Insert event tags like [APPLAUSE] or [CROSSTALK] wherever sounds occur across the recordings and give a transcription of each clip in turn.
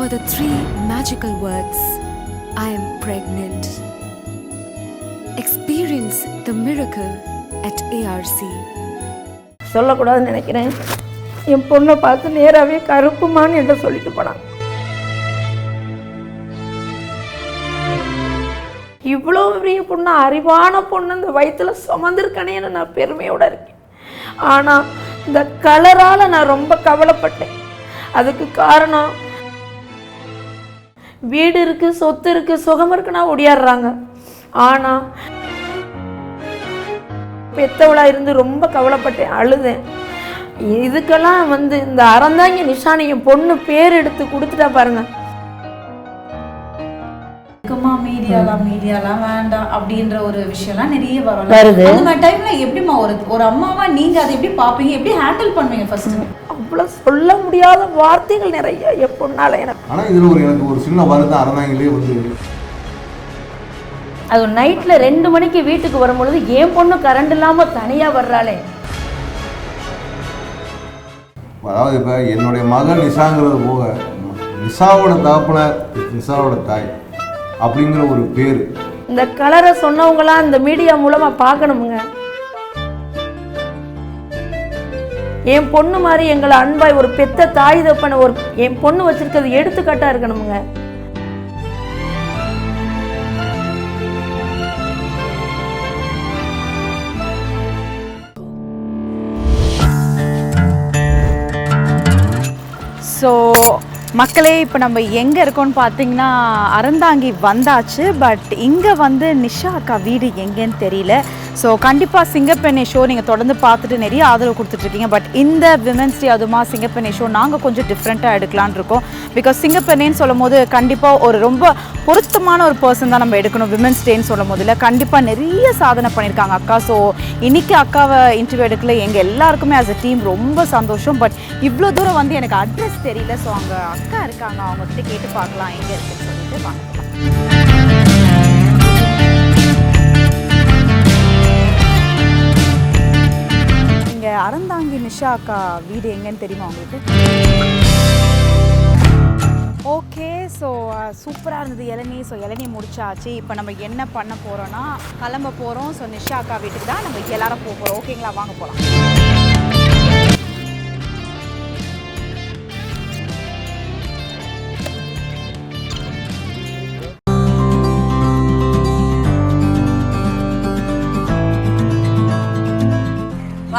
for the three magical words I am pregnant. Experience the miracle at ARC. சொல்லக்கூடாதுன்னு நினைக்கிறேன் என் பொண்ணை பார்த்து நேராகவே கருப்புமான்னு என்கிட்ட சொல்லிட்டு போனான் இவ்வளோ பெரிய பொண்ணு அறிவான பொண்ணு இந்த வயிற்றுல சுமந்திருக்கனேன்னு நான் பெருமையோட இருக்கேன் ஆனால் இந்த கலரால் நான் ரொம்ப கவலைப்பட்டேன் அதுக்கு காரணம் வீடு இருக்கு சொத்து இருக்கு சுகம் இருக்குன்னா ஒடியாடுறாங்க ஆனால் பெத்தவளா இருந்து ரொம்ப கவலைப்பட்டேன் அழுதேன். இதுக்கெல்லாம் வந்து இந்த அறந்தாங்க நிஷானி என் பொண்ணு பேர் எடுத்து கொடுத்துட்டா பாருங்க. மீடியாலாம் மீடியாலாம் வேண்டாம் அப்படின்ற ஒரு விஷயம்லாம் நிறைய வரும். வருது. அந்த மாதிரி டைம்ல எப்படிமா ஒரு ஒரு அம்மாவா நீங்க அதை எப்படி பாப்பீங்க எப்படி ஹேண்டில் பண்ணுவீங்க ஃபர்ஸ்ட் அவ்வளோ சொல்ல முடியாத வார்த்தைகள் நிறைய என் பொண்ணால எனக்கு. ஆனால் இதில் ஒரு எனக்கு ஒரு சின்ன வருத்தம் அறந்தாங்களே வந்து அது நைட்டில் ரெண்டு மணிக்கு வீட்டுக்கு வரும்பொழுது என் பொண்ணு கரண்ட் இல்லாமல் தனியாக வர்றாளே. அதாவது இப்போ என்னுடைய மகன் நிஷாங்கிறது போக நிஷாவோட தகப்பனார் நிஷாவோட தாய் அப்படிங்கிற ஒரு பேர். இந்த கலரை சொன்னவங்களாம் இந்த மீடியா மூலமா பார்க்கணுமுங்க. என் பொண்ணு மாதிரி எங்களை அன்பாய் ஒரு பெத்த தாய் தப்பன ஒரு என் பொண்ணு வச்சிருக்கிறது எடுத்துக்காட்டா இருக்கணுமுங்க. ஸோ மக்களே இப்போ நம்ம எங்கே இருக்கோம்னு பார்த்தீங்கன்னா அறந்தாங்கி வந்தாச்சு பட் இங்கே வந்து நிஷா அக்கா வீடு எங்கேன்னு தெரியல. ஸோ கண்டிப்பாக சிங்கப்பெண்ணை ஷோ நீங்கள் தொடர்ந்து பார்த்துட்டு நிறைய ஆதரவு கொடுத்துட்ருக்கீங்க. பட் இந்த விமென்ஸ் டே அதுமா சிங்கப்பெண்ணை ஷோ நாங்கள் கொஞ்சம் டிஃப்ரெண்ட்டாக எடுக்கலான்னு இருக்கோம். பிகாஸ் சிங்கப்பெண்ணேன்னு சொல்லும் போது கண்டிப்பாக ஒரு ரொம்ப பொருத்தமான ஒரு பர்சன் தான் நம்ம எடுக்கணும் விமென்ஸ் டேன்னு சொல்லும் போதில் கண்டிப்பாக நிறைய சாதனை பண்ணியிருக்காங்க அக்கா. ஸோ இன்றைக்கி அக்காவை இன்டர்வியூ எடுக்கல. எங்கள் எல்லாருக்குமே ஆஸ் அ டீம் ரொம்ப சந்தோஷம். பட் இவ்வளோ தூரம் வந்து எனக்கு அட்ரஸ் தெரியல. ஸோ அங்கே அக்கா இருக்காங்க. அவங்ககிட்ட கேட்டு பார்க்கலாம். எங்கே இருக்குன்னு சொல்லிட்டு வாங்க. இங்கே அறந்தாங்கி நிஷா அக்கா வீடு எங்கன்னு தெரியுமா உங்களுக்கு? ஓகே ஸோ சூப்பராக இருந்தது இளநீ. ஸோ இளநீ முடிச்சாச்சு. இப்போ நம்ம என்ன பண்ண போகிறோன்னா கிளம்ப போகிறோம் ஸோ நிஷா அக்கா வீட்டுக்கு தான் நம்ம எல்லாரும் போக போகிறோம் ஓகேங்களா வாங்க போகலாம்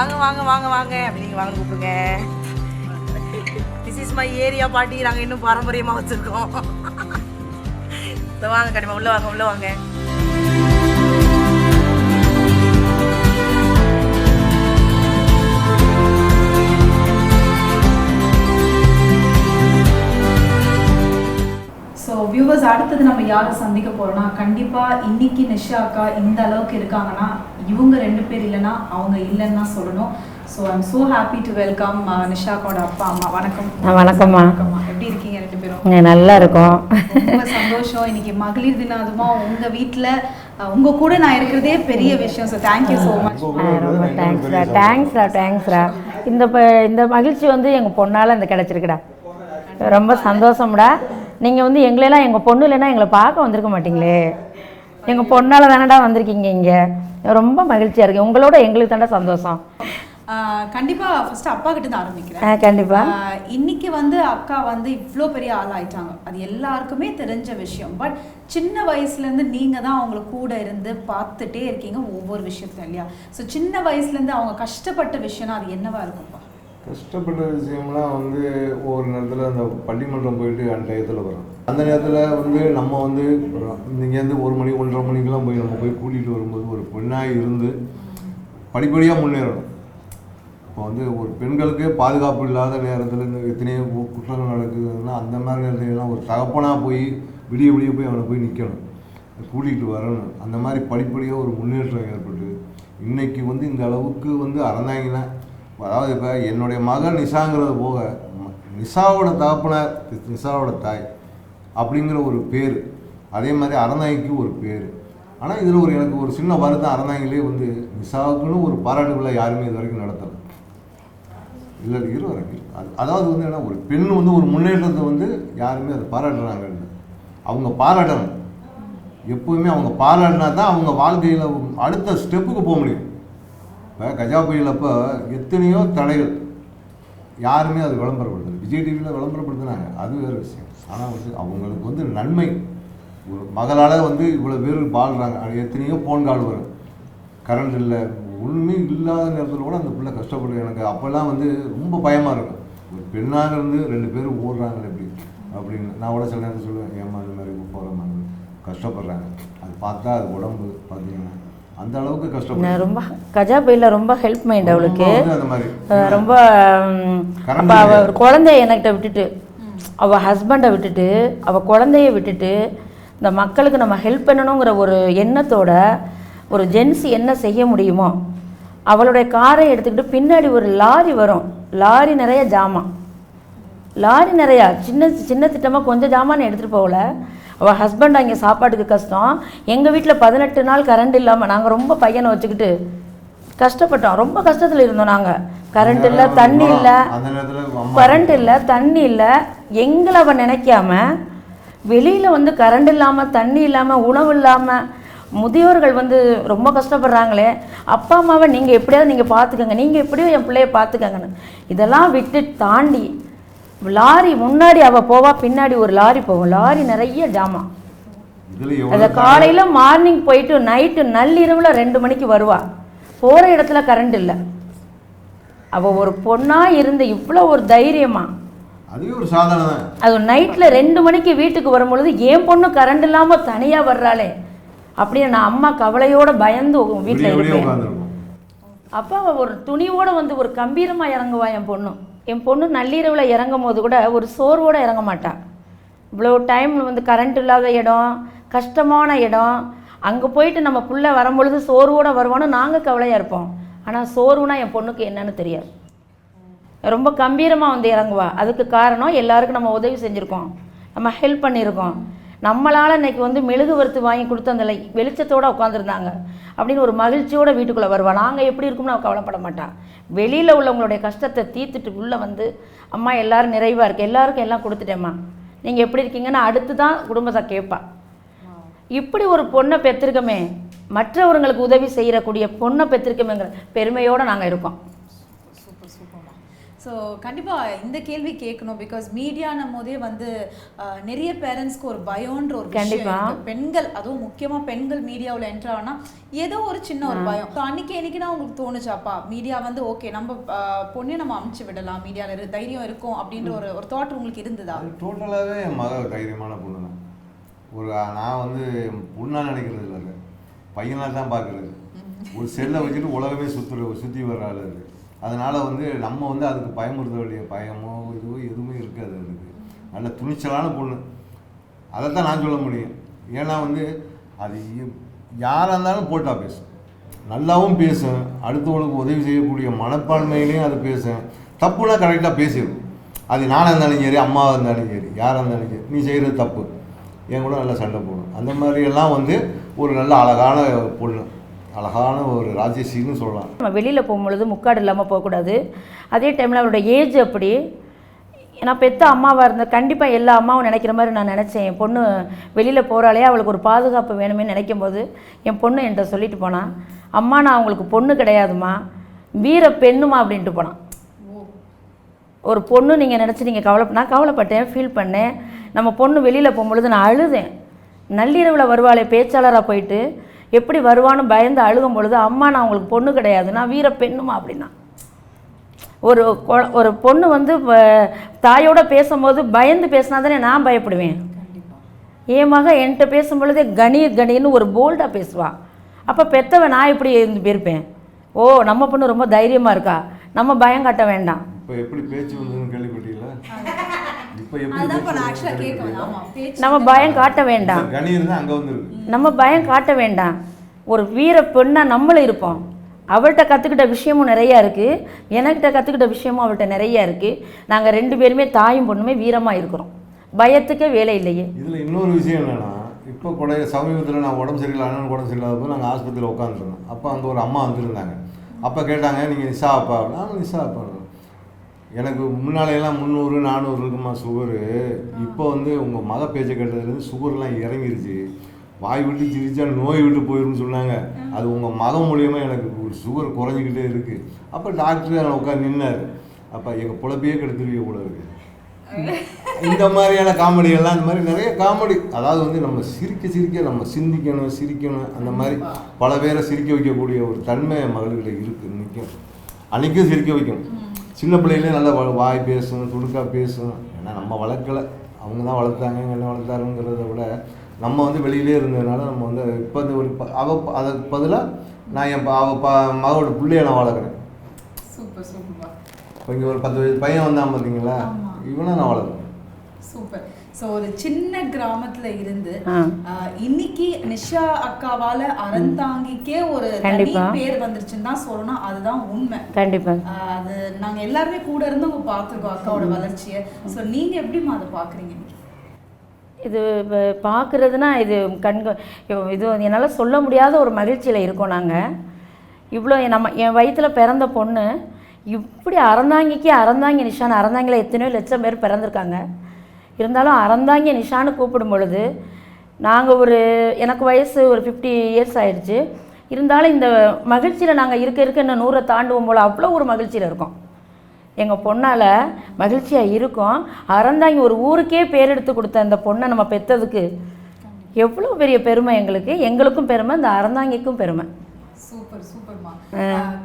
வாங்க வாங்க வாங்க வாங்க. அப்படி வாங்க கூப்பிடுங்க. திஸ் இஸ் மை ஏரியா பாட்டி நாங்கள் இன்னும் பாரம்பரியமாக வச்சுருக்கோம். வாங்க கண்டிப்பாக உள்ளே வாங்க உள்ளே வாங்க. ஸோ வியூவர்ஸ் அடுத்தது நம்ம யாரை சந்திக்க போகிறோன்னா கண்டிப்பாக இன்னைக்கு நிஷா அக்கா இந்த அளவுக்கு இருக்காங்கன்னா இவங்க ரெண்டு பேர் இல்லைன்னா அவங்க இல்லைன்னு தான் சொல்லணும். So I'm so happy to welcome Nisha அக்காவோட அப்பா அம்மா. வணக்கம். வணக்கம்மா. வணக்கம்மா. எப்படி இருக்கீங்க ரெண்டு பேரும்? நல்லா இருக்கும். ரொம்ப சந்தோஷம். இன்னைக்கு மகளிர் தினம் அதுமா உங்க வீட்ல அஹ், உங்க கூட நான் இருக்கிறதே பெரிய விஷயம். ஸோ தேங்க்யூ ஸோ மச் ரொம்ப தேங்க்ஸ்டா தேங்க்ஸ்டா தேங்க்ஸ்டா இந்த ப- இந்த மகிழ்ச்சி வந்து எங்கள் பொண்ணால் இந்த கிடச்சிருக்குடா. ரொம்ப சந்தோஷம்டா. நீங்கள் வந்து எங்களெல்லாம் எங்கள் பொண்ணு இல்லைன்னா எங்களை பார்க்க வந்திருக்க மாட்டீங்களே. எங்கள் பொண்ணால் தானடா வந்திருக்கீங்க இங்கே. ரொம்ப மகிழ்ச்சியாக இருக்கு. உங்களோட எங்களுக்கு தானடா சந்தோஷம். அஹ், கண்டிப்பா ஃபர்ஸ்ட் அப்பா கிட்ட தான் ஆரம்பிக்கிறேன் கண்டிப்பாக இன்னைக்கு வந்து அக்கா வந்து இவ்வளோ பெரிய ஆள் ஆயிட்டாங்க அது எல்லாருக்குமே தெரிஞ்ச விஷயம். பட் சின்ன வயசுலேருந்து நீங்கள் தான் அவங்கள கூட இருந்து பார்த்துட்டே இருக்கீங்க ஒவ்வொரு விஷயத்துல இல்லையா? ஸோ சின்ன வயசுலேருந்து அவங்க கஷ்டப்பட்ட விஷயம்னா அது என்னவா இருக்கும்ப்பா கஷ்டப்பட்ட விஷயம்லாம் வந்து ஒவ்வொரு நேரத்தில் அந்த பள்ளிமன்றம் போயிட்டு அந்த டயத்தில் வரும். அந்த நேரத்தில் வந்து நம்ம வந்து இங்கேருந்து ஒரு மணி ஒன்றரை மணிக்கெல்லாம் போய் நம்ம போய் கூட்டிகிட்டு வரும்போது ஒரு பெண்ணாக இருந்து படிப்படியாக முன்னேறணும். இப்போ வந்து ஒரு பெண்களுக்கே பாதுகாப்பு இல்லாத நேரத்தில் இந்த எத்தனையோ குற்றங்கள் நடக்குதுன்னா அந்த மாதிரி நேரத்துலலாம் ஒரு தகப்பனாக போய் விடிய விடிய போய் அவனை போய் நிற்கணும் கூட்டிகிட்டு வரணும். அந்த மாதிரி படிப்படியாக ஒரு முன்னேற்றம் ஏற்பட்டு இன்றைக்கி வந்து இந்த அளவுக்கு வந்து அறந்தாங்கன்னா அதாவது இப்போ என்னுடைய மகன் நிஷாங்கிறது போக ம- நிஷாவோட தகப்பனார் நிஷாவோட தாய் அப்படிங்கிற ஒரு பேர். அதே மாதிரி அறந்தாங்கிக்கு ஒரு பேர். ஆனால் இதில் ஒரு எனக்கு ஒரு சின்ன வருத்தம் அறநாயகிலே வந்து நிஷாவுக்குன்னு ஒரு பாராட்டு விழா யாருமே இது வரைக்கும் நடத்தலை. இல்லை இரு வரைக்கும். அது அதாவது வந்து என்ன ஒரு பெண் வந்து ஒரு முன்னேற்றத்தை வந்து யாருமே அதை பாராட்டுறாங்க அவங்க பாராட்டணும். எப்போவுமே அவங்க பாராட்டினா தான் அவங்க வாழ்க்கையில் அடுத்த ஸ்டெப்புக்கு போக முடியும். இப்போ கஜா புயலப்போ எத்தனையோ தடைகள். யாருமே அது விளம்பரப்படுத்தலை. விஜய் டிவியில் விளம்பரப்படுத்தினாங்க. அது வேறு விஷயம். ஆனால் வந்து அவங்களுக்கு வந்து நன்மை. ஒரு மகளால் வந்து இவ்வளோ பேர் வாழ்கிறாங்க அது எத்தனையோ ஃபோன் கால் வரும். கரண்ட் இல்லை ஒன்றுமே இல்லாத நேரத்தில் கூட அந்த பிள்ளை கஷ்டப்படும் எனக்கு அப்போல்லாம் வந்து ரொம்ப பயமாக இருக்கும். ஒரு பெண்ணாக இருந்து ரெண்டு பேரும் ஓடுறாங்களே எப்படி அப்படின்னு. நான் கூட சில நேரத்தில் சொல்லுவேன் ஏமா இந்த மாதிரி போகிறோம் கஷ்டப்படுறாங்க. அது பார்த்தா அது உடம்பு பார்த்தீங்கன்னா அந்த அளவுக்கு கஷ்டப்படுறேன் ரொம்ப கஜா புயலில் ரொம்ப ஹெல்ப் மைண்ட் அவளுக்கு. ரொம்ப குழந்தைய என்கிட்ட விட்டுட்டு அவ ஹஸ்பண்டை விட்டுட்டு அவ குழந்தைய விட்டுட்டு இந்த மக்களுக்கு நம்ம ஹெல்ப் பண்ணணுங்கிற ஒரு எண்ணத்தோட ஒரு ஜென்ஸ் என்ன செய்ய முடியுமோ அவளுடைய காரை எடுத்துக்கிட்டு பின்னாடி ஒரு லாரி வரும். லாரி நிறைய ஜாமான். லாரி நிறையா சின்ன சின்ன திட்டமாக கொஞ்சம் ஜாமான் எடுத்துகிட்டு போகல. அவள் ஹஸ்பண்ட் அங்கே சாப்பாட்டுக்கு கஷ்டம். எங்கள் வீட்டில் பதினெட்டு நாள் கரண்ட் இல்லாமல் நாங்கள் ரொம்ப பையனை வச்சுக்கிட்டு கஷ்டப்பட்டோம். ரொம்ப கஷ்டத்தில் இருந்தோம் நாங்கள் கரண்ட் இல்லை தண்ணி இல்லை. கரண்ட் இல்லை தண்ணி இல்லை. எங்களை அவன் நினைக்காம வெளியில் வந்து கரண்ட் இல்லாமல் தண்ணி இல்லாமல் உணவு இல்லாமல் முதியோர்கள் வந்து ரொம்ப கஷ்டப்படுறாங்களே அப்பா அம்மாவை நீங்கள் எப்படியாவது நீங்கள் பார்த்துக்கங்க நீங்கள் எப்படியோ என் பிள்ளைய பார்த்துக்கங்கன்னு இதெல்லாம் விட்டு தாண்டி லாரி முன்னாடி அவள் போவா பின்னாடி ஒரு லாரி போகும். லாரி நிறைய ஜாமான் அதை காலையில் மார்னிங் போயிட்டு நைட்டு நள்ளிரவில் ரெண்டு மணிக்கு வருவா. போகிற இடத்துல கரண்ட் இல்லை. அவள் ஒரு பொண்ணாக இருந்து இவ்வளோ ஒரு தைரியமா அதுவே ஒரு சாதனை தான். அது நைட்டில் ரெண்டு மணிக்கு வீட்டுக்கு வரும்பொழுது என் பொண்ணு கரண்ட் இல்லாமல் தனியாக வர்றாளே? அப்படின்னு நான் அம்மா கவலையோட பயந்து வீட்டில் இருப்பேன் அப்போ ஒரு துணிவோட வந்து ஒரு கம்பீரமாக இறங்குவா என் பொண்ணு. என் பொண்ணு நள்ளிரவில் இறங்கும் போது கூட ஒரு சோர்வோட இறங்க மாட்டா. இவ்வளோ டைம் வந்து கரண்ட் இல்லாத இடம் கஷ்டமான இடம். அங்கே போயிட்டு நம்ம புள்ள வரும்பொழுது சோர்வோட வருவான்னு நாங்கள் கவலையாக இருப்போம். ஆனால் சோர்வுனா என் பொண்ணுக்கு என்னன்னு தெரியாது. ரொம்ப கம்பீரமாக வந்து இறங்குவா. அதுக்கு காரணம் எல்லாருக்கும் நம்ம உதவி செஞ்சுருக்கோம். நம்ம ஹெல்ப் பண்ணியிருக்கோம் நம்மளால் இன்னைக்கு வந்து மெழுகு வறுத்து வாங்கி கொடுத்து அந்த வெளிச்சத்தோடு உட்காந்துருந்தாங்க அப்படின்னு ஒரு மகிழ்ச்சியோடு வீட்டுக்குள்ளே வருவாள் நாங்கள் எப்படி இருக்கும்னு அவள் கவலைப்பட மாட்டான் வெளியில் உள்ளவங்களுடைய கஷ்டத்தை தீர்த்துட்டு உள்ளே வந்து அம்மா எல்லோரும் நிறைவாக இருக்கு. எல்லாருக்கும் எல்லாம் கொடுத்துட்டேம்மா. நீங்கள் எப்படி இருக்கீங்கன்னு அடுத்து தான் குடும்பத்தை கேட்பா இப்படி ஒரு பொண்ணை பெற்றிருக்கமே மற்றவர்களுக்கு உதவி செய்யக்கூடிய பொண்ணை பெற்றிருக்கமேங்கிற பெருமையோடு நாங்கள் இருக்கோம். ஸோ கண்டிப்பாக இந்த கேள்வி கேட்கணும் பிகாஸ் மீடியானும் போதே வந்து நிறைய பேரண்ட்ஸ்க்கு ஒரு பயம்ன்ற ஒரு விஷயம் கண்டிப்பா. இருக்கு. பெண்கள் அதுவும் முக்கியமாக பெண்கள் மீடியாவில் என்ட்ரு ஆனா ஏதோ ஒரு சின்ன ஒரு பயம். ஸோ அன்னைக்கு தான் உங்களுக்கு தோணுச்சாப்பா மீடியா வந்து ஓகே நம்ம பொண்ணையும் நம்ம அமுச்சு விடலாம். மீடியாவில் தைரியம் இருக்கும். அப்படின்ற ஒரு ஒரு தாட் உங்களுக்கு இருந்ததா? அது டோட்டலாகவே என் மக தைரியமான பொண்ணு தான் ஒரு நான் வந்து பொண்ணாக நினைக்கிறது இல்லை பையனாக தான் பார்க்குறது. ஒரு செல்லை வச்சுட்டு உலகமே சுற்றுற சுற்றி வர்ற ஆள் அது. அதனால் வந்து நம்ம வந்து அதுக்கு பயமுறுத்த வேண்டிய பயமோ இதுவோ எதுவுமே இருக்காது அதுக்கு. நல்ல துணிச்சலான பொண்ணு. அதைத்தான் நான் சொல்ல முடியும். ஏன்னா வந்து அது யாராக இருந்தாலும் போட்டா பேசும். நல்லாவும் பேசும். அடுத்தவங்களுக்கு உதவி செய்யக்கூடிய மனப்பான்மையிலையும் அது பேசும். தப்புனா கரெக்டாக பேசிடும் அது நானாக இருந்தாலும் சரி அம்மாவாக இருந்தாலும் சரி யாராக இருந்தாலும் சரி நீ செய்கிறது தப்பு. என் கூட நல்லா சண்டை போடும். அந்த மாதிரியெல்லாம் வந்து ஒரு நல்ல அழகான பொண்ணு. அழகான ஒரு ராஜேஷின்னு சொல்லலாம். நம்ம வெளியில் போகும்பொழுது முக்காடு இல்லாமல் போகக்கூடாது. அதே டைமில் அவளோட ஏஜ் அப்படி. நான் பெத்த அம்மாவாக இருந்த கண்டிப்பாக எல்லா அம்மாவும் நினைக்கிற மாதிரி நான் நினச்சேன். என் பொண்ணு வெளியில் போகிறாலே அவளுக்கு ஒரு பாதுகாப்பு வேணுமே நினைக்கும் போது என் பொண்ணு என்கிட்ட சொல்லிட்டு போனான். அம்மா நான் அவங்களுக்கு பொண்ணு கிடையாதும்மா. வீர பெண்ணுமா? அப்படின்ட்டு போனான். ஒரு பொண்ணு நீங்கள் நினச்சி நீங்கள் கவலை நான் கவலைப்பட்டேன் ஃபீல் பண்ணேன். நம்ம பொண்ணு வெளியில் போகும்பொழுது நான் அழுதேன். நள்ளிரவில் வருவாளே பேச்சாளராக போயிட்டு எப்படி வருவான்னு பயந்து அழுகும் பொழுது அம்மா நான் உங்களுக்கு பொண்ணு கிடையாது. நான் வீர பெண்ணுமா? அப்படின்னா. ஒரு கொ- ஒரு பொண்ணு வந்து தாயோட பேசும்போது பயந்து பேசினா தானே நான் பயப்படுவேன். என் மக என்கிட்ட பேசும்பொழுதே கணீர் கணீர்னு ஒரு போல்டாக பேசுவா. அப்போ பெத்தவன் நான் எப்படி இருந்து போயிருப்பேன் ஓ நம்ம பொண்ணு ரொம்ப தைரியமாக இருக்கா? நம்ம பயம் காட்ட வேண்டாம். இப்போ எப்படி பேச்சு வந்ததுன்னு கேள்விப்பட்டீங்களா [LAUGHS] நம்ம பயம் காட்ட வேண்டாம். நம்ம பயம் காட்ட வேண்டாம். ஒரு வீர பெண்ணா நம்மளும் இருப்போம். அவள்கிட்ட கற்றுக்கிட்ட விஷயமும் நிறையா இருக்குது எனக்கிட்ட கற்றுக்கிட்ட விஷயமும் அவள்கிட்ட நிறையா இருக்குது நாங்கள் ரெண்டு பேருமே தாயும் பொண்ணுமே வீரமாக இருக்கிறோம். பயத்துக்கே வேலை இல்லையே. இதில் இன்னொரு விஷயம் என்னென்னா இப்போ கூட சமீபத்தில் நான் உடம்பு சரியில்லை அண்ணன் உடம்பு சரியில்லாதப்போ நாங்கள் ஆஸ்பத்திரியில் உட்காந்துருந்தோம் அப்போ அங்கே ஒரு அம்மா வந்திருந்தாங்க. அப்போ கேட்டாங்க நீங்கள் நிஷா அப்பா? அப்படின்னா நிஷா அப்பா. எனக்கு முன்னாலையெல்லாம் முந்நூறு நானூறு இருக்குமா சுகரு. இப்போ வந்து உங்கள் மக பேச்சை கேட்டதுலேருந்து சுகர்லாம் இறங்கிருச்சு. வாய் விட்டு சிரிச்சா நோய் விட்டு போயிருன்னு சொன்னாங்க. அது உங்கள் மகன் மூலியமாக எனக்கு ஒரு சுகர் குறைஞ்சிக்கிட்டே இருக்குது அப்போ டாக்டர் உட்காந்து நின்னார். அப்போ எங்கள் பொழப்பையே கெடுத்துருவீங்க போல இருக்கு. இந்த மாதிரியான காமெடி எல்லாம் இந்த மாதிரி நிறைய காமெடி. அதாவது வந்து நம்ம சிரிக்க சிரிக்க நம்ம சிந்திக்கணும் சிரிக்கணும். அந்த மாதிரி பல பேரை சிரிக்க வைக்கக்கூடிய ஒரு தன்மை என் மகள்கிட்ட நிற்கும் அன்றைக்கும் சிரிக்க வைக்கும். சின்ன பிள்ளைகளே நல்லா வாய் பேசும் துடுக்கா பேசும். ஏன்னா நம்ம வளர்க்கலை. அவங்க தான் வளர்த்தாங்க என்ன வளர்த்தாருங்கிறத விட நம்ம வந்து வெளியிலே இருந்ததுனால நம்ம வந்து இப்போ வந்து ஒரு அவ அதுக்கு பதிலாக நான் என் அவ ப மகளோட பிள்ளைய நான் வளர்க்குறேன். சூப்பர் இப்போ இங்கே ஒரு பத்து வயசு பையன் வந்தான் பார்த்தீங்களா இவனை நான் வளர்க்குறேன். சூப்பர். ஸோ ஒரு சின்ன கிராமத்துல இருந்து இன்னைக்கு நிஷா அக்காவால அறந்தாங்கிக்கே ஒரு தனி கண்டிப்பா. பேர் வந்துருச்சுன்னு தான் சொல்லணும். அதுதான் உண்மை. கண்டிப்பாக ஆஹ், அது நாங்க எல்லாருமே கூட இருந்து உங்க பார்த்துருக்கோம் அக்காவோட வளர்ச்சியை. ஸோ நீங்க எப்படிமா அதை பாக்குறீங்க? இது பார்க்குறதுனா இது கண்க இது என்னால் சொல்ல முடியாத ஒரு மகிழ்ச்சியில் இருக்கோம் நாங்கள் இவ்வளோ நம்ம என் வயிற்றில் பிறந்த பொண்ணு இப்படி அறந்தாங்கிக்கு அறந்தாங்கி நிஷான் அறந்தாங்கில எத்தனையோ லட்சம் பேர் பிறந்திருக்காங்க. இருந்தாலும் அறந்தாங்கி நிஷான்னு கூப்பிடும் பொழுது நாங்கள் ஒரு எனக்கு வயசு ஒரு ஃபிஃப்டி இயர்ஸ் ஆயிடுச்சு. இருந்தாலும் இந்த மகிழ்ச்சியில் நாங்கள் இருக்க இருக்க இன்னும் நூறை தாண்டுவோம் போல் அவ்வளோ ஒரு மகிழ்ச்சியில் இருக்கோம். எங்கள் பொண்ணால் மகிழ்ச்சியாக இருக்கும். அறந்தாங்கி ஒரு ஊருக்கே பேர் எடுத்து கொடுத்த அந்த பொண்ணை நம்ம பெற்றதுக்கு எவ்வளோ பெரிய பெருமை எங்களுக்கு. எங்களுக்கும் பெருமை இந்த அறந்தாங்கிக்கும் பெருமை. சூப்பர் சூப்பர்மா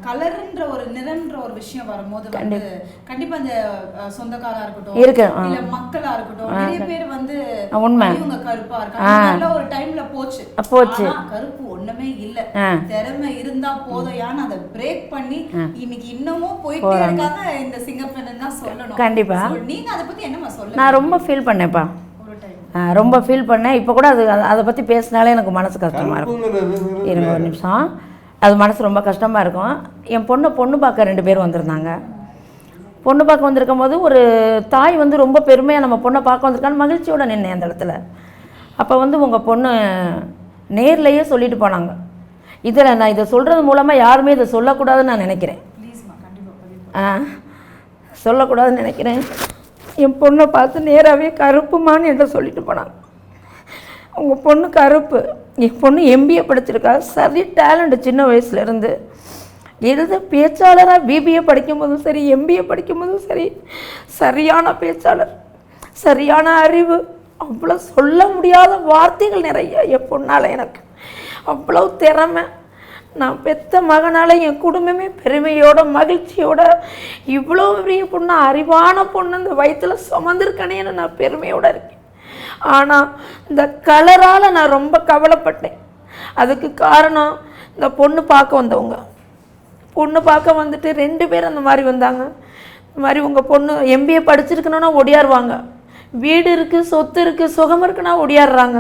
கலர்ன்ற ஒரு நிறம்ன்ற ஒரு விஷயம் வரும்போது வந்து கண்டிப்பா. இந்த அஹ், சொந்தக்காரா இருக்கட்டும் இருக்கு. இல்ல மக்களா இருக்கட்டும் நிறைய பேர் வந்து உண்மை. இவங்க கருப்பா இருக்காங்க. நல்ல ஒரு டைம்ல போச்சு. போச்சு. கருப்பு ஒண்ணுமே இல்ல. திறமை இருந்தா போதும் ஏன்னா அதை பிரேக் பண்ணி இன்னைக்கு இன்னமும் போயிட்டே இருக்காங்க. இந்த சிங்கப்பெண்ணு தான் சொல்லணும். கண்டிப்பா. நீங்க அதை பத்தி என்னமா சொல்ல நான் ரொம்ப ஃபீல் பண்ணேன்ப்பா. ஒரு டைம் ஆ, ரொம்ப ஃபீல் பண்ணேன். இப்போ கூட அது அது- பற்றி பேசினாலே எனக்கு மனசு கஷ்டமாக இருக்கும் இருங்க ஒரு நிமிஷம். அது மனசு ரொம்ப கஷ்டமாக இருக்கும். என் பொண்ணை பொண்ணு பார்க்க ரெண்டு பேர் வந்திருந்தாங்க. பொண்ணு பார்க்க வந்திருக்கும் போது ஒரு தாய் வந்து ரொம்ப பெருமையாக நம்ம பொண்ணை பார்க்க வந்திருக்கான்னு மகிழ்ச்சியோட நின்னேன் அந்த இடத்துல. அப்போ வந்து உங்கள் பொண்ணு நேர்லேயே சொல்லிட்டு போனாங்க. இதில் நான் இதை சொல்கிறது மூலமாக யாருமே இதை சொல்லக்கூடாதுன்னு நான் நினைக்கிறேன். சொல்லக்கூடாதுன்னு நினைக்கிறேன். என் பொண்ணை பார்த்து நேராகவே கருப்புமான்னு என்கிட்ட சொல்லிட்டு போனாங்க. உங்கள் பொண்ணு கருப்பு. என் பொண்ணு எம்பிஏ படிச்சிருக்கா. சரி டேலண்ட் சின்ன வயசுலேருந்து எழுத பேச்சாளராக பிபிஏ படிக்கும்போதும் சரி எம்பிஏ படிக்கும்போதும் சரி சரியான பேச்சாளர் சரியான அறிவு அவ்வளோ சொல்ல முடியாத வார்த்தைகள் நிறைய என் பொண்ணால் எனக்கு. அவ்வளோ திறமை. நான் பெத்த மகனால் என் குடும்பமே பெருமையோட மகிழ்ச்சியோட இவ்வளோ பெரிய பொண்ணு அறிவான பொண்ணு அந்த வயிற்றில் சுமந்திருக்கனேன்னு நான் பெருமையோட இருக்கேன். ஆனால் இந்த கலரால் நான் ரொம்ப கவலைப்பட்டேன். அதுக்கு காரணம் இந்த பொண்ணு பார்க்க வந்தவங்க. பொண்ணு பார்க்க வந்துட்டு ரெண்டு பேர் அந்த மாதிரி வந்தாங்க. இந்த மாதிரி உங்கள் பொண்ணு எம்பிஏ படிச்சிருக்கணுன்னா ஒடியாருவாங்க வீடு இருக்குது சொத்து இருக்குது சுகம் இருக்குன்னா ஒடியாடுறாங்க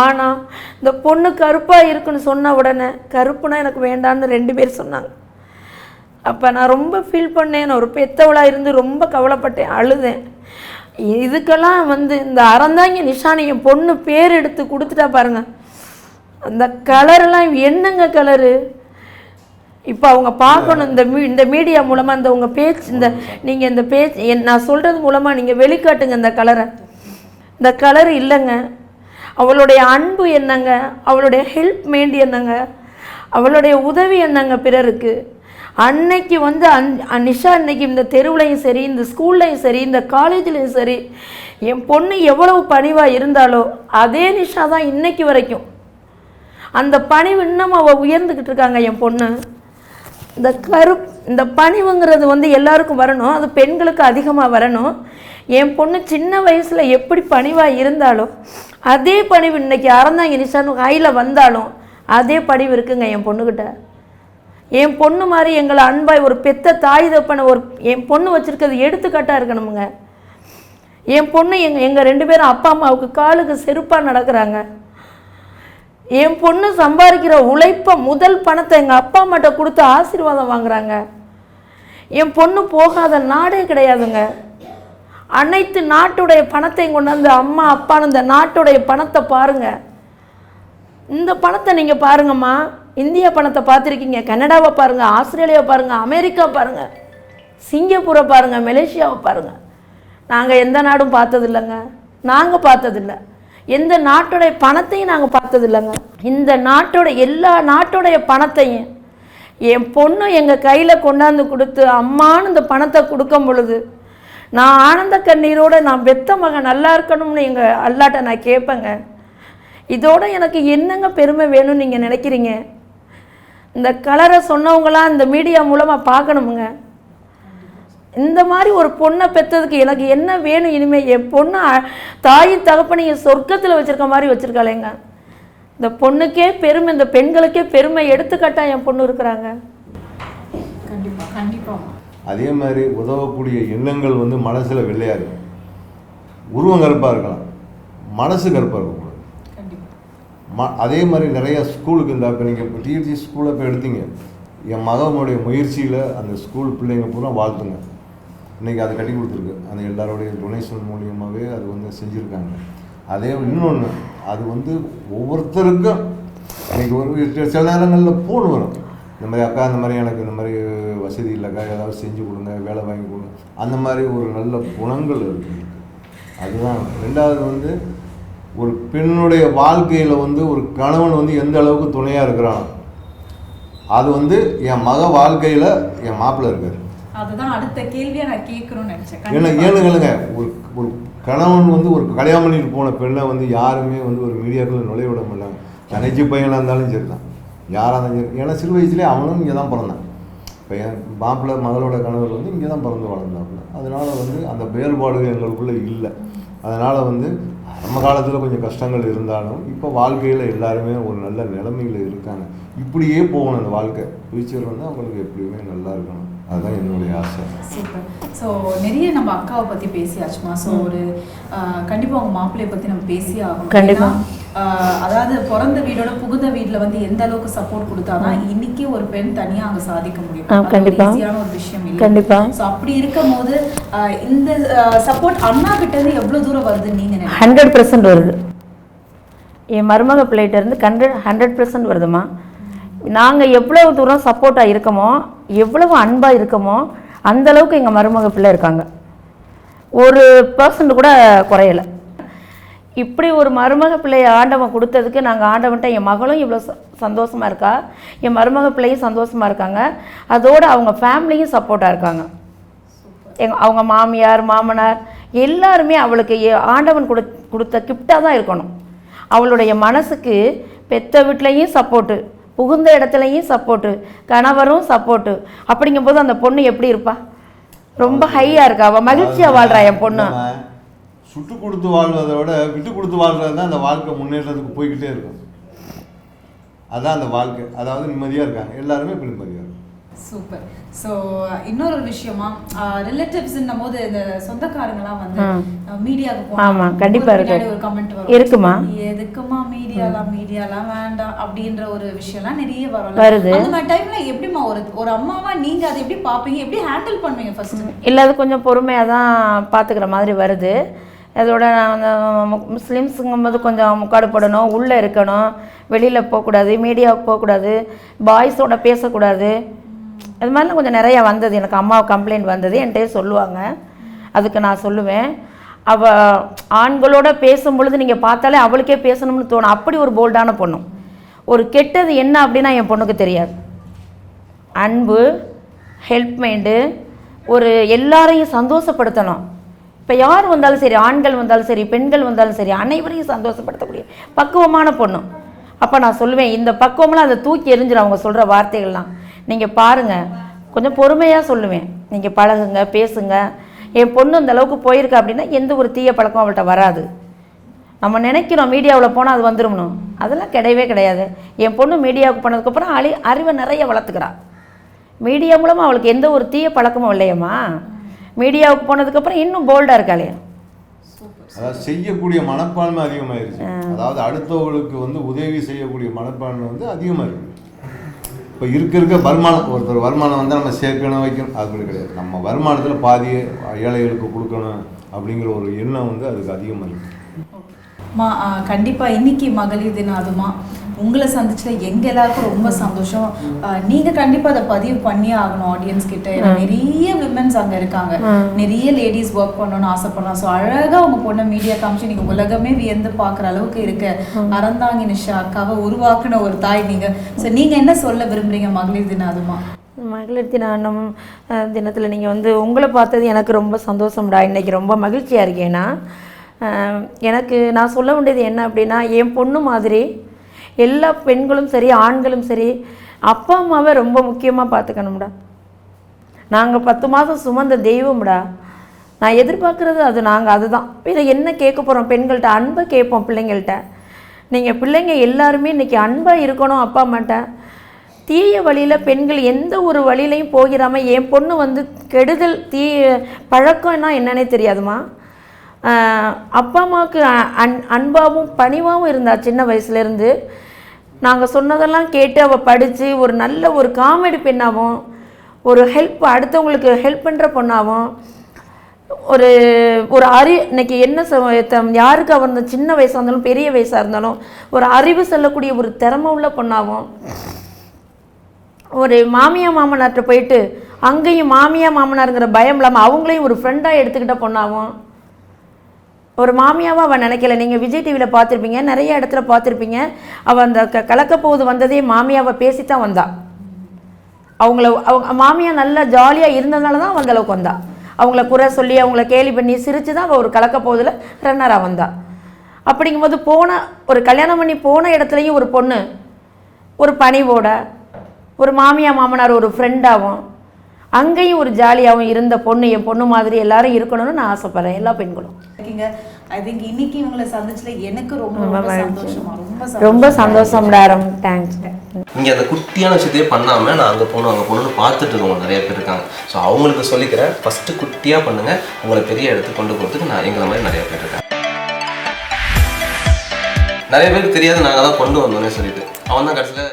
ஆனால் இந்த பொண்ணு கருப்பாக இருக்குன்னு சொன்ன உடனே கருப்புனா எனக்கு வேண்டான்னு ரெண்டு பேர் சொன்னாங்க. அப்போ நான் ரொம்ப ஃபீல் பண்ணேன் நான் ஒரு பெத்தவளாக இருந்து ரொம்ப கவலைப்பட்டேன் அழுதேன். இதுக்கெல்லாம் வந்து இந்த அறந்தாங்க நிஷானிங்க பொண்ணு பேர் எடுத்து கொடுத்துட்டா பாருங்கள் அந்த கலரெல்லாம் என்னங்க கலரு? இப்போ அவங்க பார்க்கணும் இந்த மீ இந்த மீடியா மூலமாக இந்த உங்கள் பேச்சு இந்த நீங்கள் இந்த பேச்சு என் நான் சொல்கிறது மூலமாக நீங்கள் வெளிக்காட்டுங்க இந்த கலரை. இந்த கலர் இல்லைங்க. அவளுடைய அன்பு என்னங்க? அவளுடைய ஹெல்ப் மெயின்ட் என்னங்க? அவளுடைய உதவி என்னங்க பிறருக்கு? அன்னைக்கு வந்து அன் அ- நிஷா அன்னைக்கு இந்த தெருவுலையும் சரி இந்த ஸ்கூல்லையும் சரி இந்த காலேஜ்லேயும் சரி என் பொண்ணு எவ்வளவு பணிவாக இருந்தாலோ அதே நிஷா தான் இன்னைக்கு வரைக்கும். அந்த பணிவு இன்னும் அவள் உயர்ந்துக்கிட்டு இருக்காங்க என் பொண்ணு. இந்த கரு இந்த பணிவுங்கிறது வந்து எல்லாருக்கும் வரணும். அது பெண்களுக்கு அதிகமாக வரணும். என் பொண்ணு சின்ன வயசில் எப்படி பணிவாக இருந்தாலோ அதே பணிவு இன்னைக்கு அறந்தாங்க நிஷான்னு கையில் வந்தாலும் அதே பணிவு இருக்குங்க என் பொண்ணுக்கிட்ட என் பொண்ணு மாதிரி எங்களை அன்பாய் ஒரு பெத்த தாய் தப்பனை ஒரு என் பொண்ணு வச்சுருக்கிறது எடுத்துக்காட்டாக இருக்கணுமுங்க. என் பொண்ணு எங்கள் எங்கள் ரெண்டு பேரும் அப்பா அம்மாவுக்கு காலுக்கு செருப்பாக நடக்கிறாங்க. என் பொண்ணு சம்பாதிக்கிற உழைப்ப முதல் பணத்தை எங்கள் அப்பா அம்மாட்ட கொடுத்து ஆசீர்வாதம் வாங்குறாங்க. என் பொண்ணு போகாத நாடே கிடையாதுங்க. அனைத்து நாட்டுடைய பணத்தையும் கொண்டாந்து அம்மா அப்பான்னு இந்த நாட்டுடைய பணத்தை பாருங்கள் இந்த பணத்தை நீங்கள் பாருங்கம்மா. இந்திய பணத்தை பார்த்துருக்கீங்க. கனடாவை பாருங்க ஆஸ்திரேலியாவை பாருங்கள் அமெரிக்கா பாருங்கள் சிங்கப்பூரை பாருங்கள் மலேசியாவை பாருங்கள் நாங்கள் எந்த நாடும் பார்த்ததில்லைங்க. நாங்கள் பார்த்ததில்ல. எந்த நாட்டுடைய பணத்தையும் நாங்கள் பார்த்ததில்லைங்க. இந்த நாட்டோட எல்லா நாட்டுடைய பணத்தையும் என் பொண்ணு எங்கள் கையில் கொண்டாந்து கொடுத்து அம்மான்னு இந்த பணத்தை கொடுக்கும் பொழுது நான் ஆனந்த கண்ணீரோட நான் பெத்த மகன் நல்லா இருக்கணும்னு எங்கள் அல்லாட்ட நான் கேட்பேங்க. இதோட எனக்கு என்னங்க பெருமை வேணும்னு நீங்கள் நினைக்கிறீங்க? இந்த கலரை சொன்னவங்களாம் இந்த மீடியா மூலமாக பார்க்கணுமுங்க. இந்த மாதிரி ஒரு பொண்ணை பெற்றதுக்கு எனக்கு என்ன வேணும் இனிமேல் என் பொண்ணு தாயின் தகப்பனையும் சொர்க்கத்தில் வச்சுருக்க மாதிரி வச்சுருக்காளேங்க. இந்த பொண்ணுக்கே பெருமை இந்த பெண்களுக்கே பெருமை எடுத்துக்காட்டா என் பொண்ணு இருக்கிறாங்க. கண்டிப்பா கண்டிப்பா. அதே மாதிரி உதவக்கூடிய எண்ணங்கள் வந்து மனசில் வெள்ளையாக இருக்கும். உருவம் கருப்பாக இருக்கலாம். மனசு கருப்பாக இருக்கக்கூடாது. கண்டிப்பா ம அதே மாதிரி நிறைய ஸ்கூலுக்கு இந்த இப்போ நீங்கள் இப்போ டிஎர்ஜி ஸ்கூலில் போய் எடுத்தீங்க. என் மகனுடைய முயற்சியில் அந்த ஸ்கூல் பிள்ளைங்க பூரா வாழ்த்துங்க. இன்றைக்கி அது கட்டி கொடுத்துருக்கு. அந்த எல்லாருடைய டொனேஷன் மூலியமாகவே அது வந்து செஞ்சுருக்காங்க. அதே இன்னொன்று அது வந்து ஒவ்வொருத்தருக்கும் இன்றைக்கி ஒரு சில நேரங்களில் ஃபோன் வரும். இந்த மாதிரி அக்கா இந்த மாதிரி எனக்கு இந்த மாதிரி வசதி இல்லைக்கா ஏதாவது செஞ்சு கொடுங்க வேலை வாங்கி கொடுங்க அந்த மாதிரி ஒரு நல்ல குணங்கள் இருக்குது அதுதான். ரெண்டாவது வந்து ஒரு பெண்ணுடைய வாழ்க்கையில் வந்து ஒரு கணவன் வந்து எந்த அளவுக்கு துணையாக இருக்கிறான் அது வந்து என் மக வாழ்க்கையில் என் மாப்பிள்ளை இருக்கார். அதுதான் அடுத்த கேள்வியா நான் கேட்கணும்னு நினைச்சேன். ஏன்னா. ஏன்னு கேளுங்க ஒரு ஒரு கணவன் வந்து ஒரு கல்யாணம் பண்ணிட்டு போன பெண்ணை வந்து யாருமே வந்து ஒரு மீடியாக்குள்ள நுழைய விட மாட்டாங்க தனிச்சு பையனாக இருந்தாலும் சரி தான் யாராக இருந்தாலும் சரி. ஏன்னா சிறு வயசுலேயே அவனும் இங்கே தான் பிறந்தான். இப்போ என் மாப்பிள்ளை மகளோட கணவர் வந்து இங்கே தான் பிறந்து வளர்ந்தாப்புல. அதனால வந்து அந்த வேறுபாடு எங்களுக்குள்ளே இல்லை. அதனால் வந்து நம்ம காலத்தில் கொஞ்சம் கஷ்டங்கள் இருந்தாலும் இப்போ வாழ்க்கையில் எல்லாருமே ஒரு நல்ல நிலைமையில் இருக்காங்க. இப்படியே போகணும் அந்த வாழ்க்கை. ஃப்யூச்சர் வந்து அவங்களுக்கு எப்படியுமே நல்லா இருக்கணும். அதுதான் என்னுடைய ஆசை. சூப்பர். ஸோ நிறைய நம்ம அக்காவை பத்தி பேசியாச்சுமா? ஸோ ஒரு ஆஹ், கண்டிப்பா உங்க மாப்பிள்ளைய பத்தி நம்ம பேசியே ஆகணும். கண்டிப்பா. அதாவது பிறந்த வீடோட புகுந்த வீட்ல வந்து எந்த அளவுக்கு சப்போர்ட் கொடுத்தாதான் இன்னைக்கு ஒரு பெண் தனியா அங்க சாதிக்க முடியும். கண்டிப்பா. ஒரு விஷயம் இல்லை கண்டிப்பா. ஸோ அப்படி இருக்கும்போது ஆஹ், இந்த சப்போர்ட் அண்ணா கிட்ட இருந்து எவ்வளவு தூரம் வருதுன்னு நீங்க நினைக்கிறீங்க? ஹண்ட்ரட் பர்சன்ட் வருது. என் மருமக பிள்ளைகிட்ட இருந்து ஹண்ட்ரட் ஹண்ட்ரட் பர்சன்ட் வருதுமா நாங்கள் எவ்வளவு தூரம் சப்போர்ட்டாக இருக்கோமோ எவ்வளவு அன்பாக இருக்கோமோ அந்த அளவுக்கு எங்கள் மருமக பிள்ளை இருக்காங்க. ஒரு பர்சன்ட் கூட குறையலை. இப்படி ஒரு மருமக பிள்ளையை ஆண்டவன் கொடுத்ததுக்கு நாங்கள் ஆண்டவன்ட்ட என் மகளும் இவ்வளோ சந்தோஷமாக இருக்கா? என் மருமக பிள்ளையும் சந்தோஷமாக இருக்காங்க. அதோடு அவங்க ஃபேமிலியும் சப்போர்ட்டாக இருக்காங்க. எங்க அவங்க மாமியார் மாமனார் எல்லாருமே அவளுக்கு ஆண்டவன் கொடு கொடுத்த கிஃப்டாக தான் இருக்கணும். அவளுடைய மனசுக்கு பெத்த வீட்லேயும் சப்போர்ட்டு புகுந்த இடத்துலையும் சப்போர்ட்டு கணவரும் சப்போர்ட்டு. அப்படிங்கும்போது அந்த பொண்ணு எப்படி இருப்பா? ரொம்ப ஹையாக இருக்கா? அவள் மகிழ்ச்சியாக வாழ்றா என் பொண்ணு. சுட்டு கொடுத்து வாழ்வதை விட விட்டு கொடுத்து வாழ்றது தான் அந்த வாழ்க்கை முன்னேற்றத்துக்கு போய்கிட்டே இருக்கும். அதான் அந்த வாழ்க்கை. அதாவது நிம்மதியாக இருக்காங்க. எல்லாருமே இப்போ நிம்மதியாக சூப்பர். ஸோ இன்னொரு ஒரு விஷயமா ரிலேட்டிவ்ஸ்ன்னும் போது இந்த சொந்தக்காரங்கலாம் வந்து மீடியாவுக்கு ஆமா, கண்டிப்பா இருக்கு. ஒரு கமெண்ட் வரும். இருக்குமா? எதுக்குமா மீடியாலாம் மீடியாலாம் வேண்டாம் அப்படின்ற ஒரு விஷயம்லாம் நிறைய வரும் வருது. அந்த மாதிரி டைம்ல எப்படிமா ஒரு ஒரு அம்மாவா நீங்க அதை எப்படி பாப்பீங்க எப்படி ஹேண்டில் பண்ணுவீங்க ஃபர்ஸ்ட் இல்லை அது கொஞ்சம் பொறுமையாக தான் பார்த்துக்கிற மாதிரி வருது. அதோட நான் அந்த கொஞ்சம் முக்காடு போடணும் உள்ளே இருக்கணும் வெளியில் போகக்கூடாது மீடியாவுக்கு போகக்கூடாது பாய்ஸோட பேசக்கூடாது. அது மாதிரிலாம் கொஞ்சம் நிறையா வந்தது. எனக்கு அம்மாவுக்கு கம்ப்ளைண்ட் வந்தது. என்கிட்டயே சொல்லுவாங்க. அதுக்கு நான் சொல்லுவேன். அவள் ஆண்களோட பேசும் பொழுது நீங்கள் பார்த்தாலே அவளுக்கே பேசணும்னு தோணும். அப்படி ஒரு போல்டான பொண்ணு. ஒரு கெட்டது என்ன அப்படின்னா என் பொண்ணுக்கு தெரியாது. அன்பு ஹெல்ப் மைண்டு ஒரு எல்லாரையும் சந்தோஷப்படுத்தணும். இப்போ யார் வந்தாலும் சரி ஆண்கள் வந்தாலும் சரி பெண்கள் வந்தாலும் சரி அனைவரையும் சந்தோஷப்படுத்தக்கூடிய பக்குவமான பொண்ணு. அப்போ நான் சொல்லுவேன் இந்த பக்குவம்லாம் அதை தூக்கி எரிஞ்சிடும் அவங்க சொல்கிற வார்த்தைகள்லாம். நீங்கள் பாருங்கள் கொஞ்சம் பொறுமையாக சொல்லுவேன். நீங்கள் பழகுங்க பேசுங்க. என் பொண்ணு அந்த அளவுக்கு போயிருக்கா அப்படின்னா எந்த ஒரு தீய பழக்கம் அவள்கிட்ட வராது. நம்ம நினைக்கிறோம் மீடியாவில் போனால் அது வந்துருமணும் அதெல்லாம் கிடையவே கிடையாது. என் பொண்ணு மீடியாவுக்கு போனதுக்கப்புறம் அறி அறிவை நிறைய வளர்த்துக்கிறா. மீடியா மூலமாக அவளுக்கு எந்த ஒரு தீய பழக்கமும் இல்லையம்மா. மீடியாவுக்கு போனதுக்கப்புறம் இன்னும் போல்டாக இருக்காளே அதாவது செய்யக்கூடிய மனப்பான்மை அதிகமாயிருச்சு. அதாவது அடுத்தவங்களுக்கு வந்து உதவி செய்யக்கூடிய மனப்பான்மை வந்து அதிகமாக இருக்கு இப்போ இருக்க இருக்க வருமானம் ஒருத்தர் வருமானம் வந்து நம்ம சேர்க்கணும் வைக்கணும். அது கிடையாது. நம்ம வருமானத்தில் பாதியை ஏழைகளுக்கு கொடுக்கணும் அப்படிங்கிற ஒரு எண்ணம் வந்து அதுக்கு அதிகமாக இருக்குது மா ஆ, கண்டிப்பா இன்னைக்கு மகளிர் தினம் அதுமா. உங்களை சந்திச்சதுல எங்க எல்லாருக்கும் ரொம்ப சந்தோஷம். நீங்க கண்டிப்பா அதை பதிவு பண்ணியே ஆகணும் ஆடியன்ஸ் கிட்ட. ஏன்னா நிறைய விமன்ஸ் அங்க இருக்காங்க. நிறைய லேடிஸ் ஒர்க் பண்ணணும்னு ஆசைப்படுறாங்க. ஸோ அழகா உங்க பொண்ணை மீடியா காமிச்சு நீங்க உலகமே வியந்து பார்க்குற அளவுக்கு இருக்க. அறந்தாங்கி நிஷா அக்காவை உருவாக்குன ஒரு தாய் நீங்க. ஸோ நீங்க என்ன சொல்ல விரும்புறீங்க மகளிர் தினம் அதுமா? மகளிர் தினம் தினத்தில் நீங்கள் வந்து உங்களை பார்த்தது எனக்கு ரொம்ப சந்தோஷம்டா. இன்னைக்கு ரொம்ப மகிழ்ச்சியாக இருக்கேன்னா எனக்கு நான் சொல்ல வேண்டியது என்ன அப்படின்னா என் பொண்ணு மாதிரி எல்லா பெண்களும் சரி ஆண்களும் சரி அப்பா அம்மாவை ரொம்ப முக்கியமாக பார்த்துக்கணும்டா. நாங்கள் பத்து மாதம் சுமந்த தெய்வம்டா. நான் எதிர்பார்க்குறது அது நாங்கள் அதுதான். வேறு என்ன கேட்க போகிறோம் பெண்கள்கிட்ட அன்பை கேட்போம் பிள்ளைங்கள்கிட்ட நீங்கள் பிள்ளைங்க எல்லாருமே இன்றைக்கி அன்பாக இருக்கணும் அப்பா அம்மாட்ட. தீய வழியில் பெண்கள் எந்த ஒரு வழியிலையும் போகிறாமல் என் பொண்ணு வந்து கெடுதல் தீய பழக்கம்னா என்னன்னே தெரியாதுமா அப்பா அம்மாவுக்கு அன் அன்பாகவும் பணிவாகவும் இருந்தா சின்ன வயசுலேருந்து நாங்கள் சொன்னதெல்லாம் கேட்டு அவள் படித்து ஒரு நல்ல ஒரு காமெடி பெண்ணாகவும் ஒரு ஹெல்ப் அடுத்தவங்களுக்கு ஹெல்ப் பண்ணுற பொண்ணாகவும் ஒரு ஒரு அறி இன்னைக்கு என்ன யாருக்கு அவர் இந்த சின்ன வயசாக இருந்தாலும் பெரிய வயசாக இருந்தாலும் ஒரு அறிவு செல்லக்கூடிய ஒரு திறமை உள்ள பொண்ணாகவும் ஒரு மாமியா மாமனார்கிட்ட போயிட்டு அங்கேயும் மாமியா மாமனாருங்கிற பயம் இல்லாமல் அவங்களையும் ஒரு ஃப்ரெண்டாக எடுத்துக்கிட்ட பொண்ணாகவும் ஒரு மாமியாவாக அவன் நினைக்கல. நீங்கள் விஜய் டிவியில் பார்த்துருப்பீங்க நிறைய இடத்துல பார்த்துருப்பீங்க. அவள் அந்த க கலக்கப்போது வந்ததே மாமியாவை பேசி தான் வந்தா. அவங்கள அவங்க மாமியா நல்லா ஜாலியாக இருந்ததுனால தான் அந்த அளவுக்கு வந்தா. அவங்கள குறை சொல்லி அவங்கள கேலி பண்ணி சிரித்து தான் அவள் ஒரு கலக்கப்போதில் ரன்னராக வந்தா. அப்படிங்கும்போது போன ஒரு கல்யாணம் பண்ணி போன இடத்துலையும் ஒரு பொண்ணு ஒரு பணிவோட ஒரு மாமியா மாமனார் ஒரு ஃப்ரெண்டாகவும் அங்கேயும் ஒரு ஜாலியாகவும் இருந்த பொண்ணு என் பொண்ணு மாதிரி எல்லாரும் இருக்கணும்னு நான் ஆசைப்பட்றேன். எல்லா பெண்களும். இருக்கீங்க. ஐ திங்க் இன்னைக்கு உங்களை சந்திச்சதுல எனக்கு ரொம்ப ரொம்ப சந்தோஷமா ரொம்ப ரொம்ப சந்தோஷம்டா ரொம்ப தேங்க்ஸ் இங்க அந்த குட்டியான விஷயத்தையே பண்ணாம நான் அங்க போகணும் அங்க போகணும்னு பார்த்துட்டு இருக்கவங்க நிறைய பேர் இருக்காங்க. ஸோ அவங்களுக்கு சொல்லிக்கிறேன் ஃபர்ஸ்ட் குட்டியா பண்ணுங்க. உங்களை பெரிய இடத்துக்கு கொண்டு போகிறதுக்கு நான் எங்களை மாதிரி நிறைய பேர் இருக்காங்க நிறைய பேருக்கு தெரியாது நாங்கள் தான் கொண்டு வந்தோன்னே சொல்லிட்டு. அவன் தான் கடைசியில்